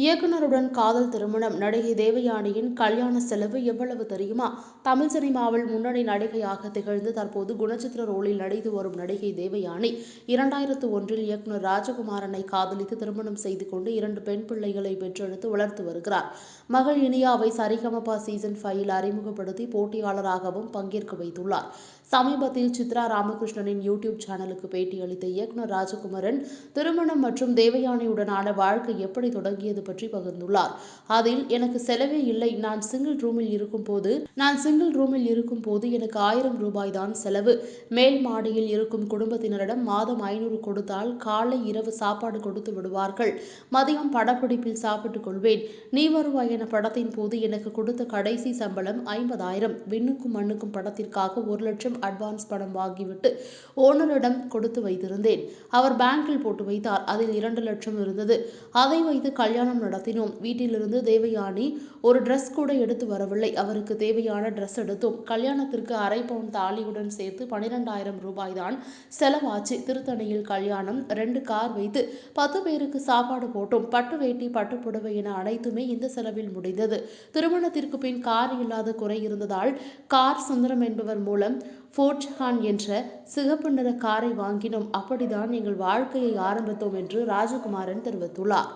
இயக்குனருடன் காதல் திருமணம். நடிகை தேவயானியின் கல்யாண செலவு எவ்வளவு தெரியுமா? தமிழ் சினிமாவில் முன்னணி நடிகையாக திகழ்ந்து தற்போது குணச்சித்திர ரோலில் நடித்து வரும் நடிகை தேவயானி இரண்டாயிரத்து ஒன்றில் இயக்குனர் ராஜகுமாரனை காதலித்து திருமணம் செய்து கொண்டு இரண்டு பெண் பிள்ளைகளை பெற்றெடுத்து வளர்த்து வருகிறார். மகள் இனியாவை சரிகமபா சீசன் ஃபைவில் அறிமுகப்படுத்தி போட்டியாளராகவும் பங்கேற்க வைத்துள்ளார். சமீபத்தில் சித்ரா ராமகிருஷ்ணனின் யூடியூப் சேனலுக்கு பேட்டியளித்த இயக்குனர் ராஜகுமாரன் திருமணம் மற்றும் தேவயானியுடனான வாழ்க்கை எப்படி தொடங்கியது பற்றி பகிர்ந்துள்ளார். அதில் எனக்கு செலவே இல்லை. நான் சிங்கிள் ரூமில் இருக்கும் போது நான் சிங்கிள் ரூமில் இருக்கும் போது எனக்கு ஆயிரம் ரூபாய் தான் செலவு. மேல் மாடியில் இருக்கும் குடும்பத்தினரிடம் மாதம் ஐநூறு கொடுத்தால் காலை இரவு சாப்பாடு கொடுத்து விடுவார்கள். மதியம் படப்பிடிப்பில் சாப்பிட்டுக் கொள்வேன். நீ வருவாய் என படத்தின் போது எனக்கு கொடுத்த கடைசி சம்பளம் ஐம்பதாயிரம். விண்ணுக்கும் மண்ணுக்கும் படத்திற்காக ஒரு லட்சம் அட்வான்ஸ் பணம் வாங்கிவிட்டு ஓனரிடம் கொடுத்து வைத்திருந்தேன். அவர் பேங்கில் போட்டு வைத்தார். அதில் இரண்டு லட்சம் இருந்தது. அதை வைத்து கல்யாணம் நடத்தினோம். வீட்டிலிருந்து தேவயானி ஒரு ட்ரெஸ் கூட எடுத்து வரவில்லை. அவருக்கு தேவையான ட்ரெஸ் எடுத்தோம். கல்யாணத்திற்கு அரை பவுன் தாலியுடன் சேர்த்து பனிரெண்டாயிரம் ரூபாய் தான் செலவாச்சு. திருத்தணியில் கல்யாணம் ரெண்டு கார் வைத்து பத்து பேருக்கு சாப்பாடு போட்டோம். பட்டு வேட்டி பட்டு புடவை என அனைத்துமே இந்த செலவில் முடிந்தது. திருமணத்திற்கு பின் கார் இல்லாத குறை இருந்ததால் கார் சுந்தரம் என்பவர் மூலம் ஃபோர்ட்ஹான் என்ற சிகப்பு நிற காரை வாங்கினோம். அப்படித்தான் எங்கள் வாழ்க்கையை ஆரம்பித்தோம் என்று ராஜகுமாரன் தெரிவித்துள்ளார்.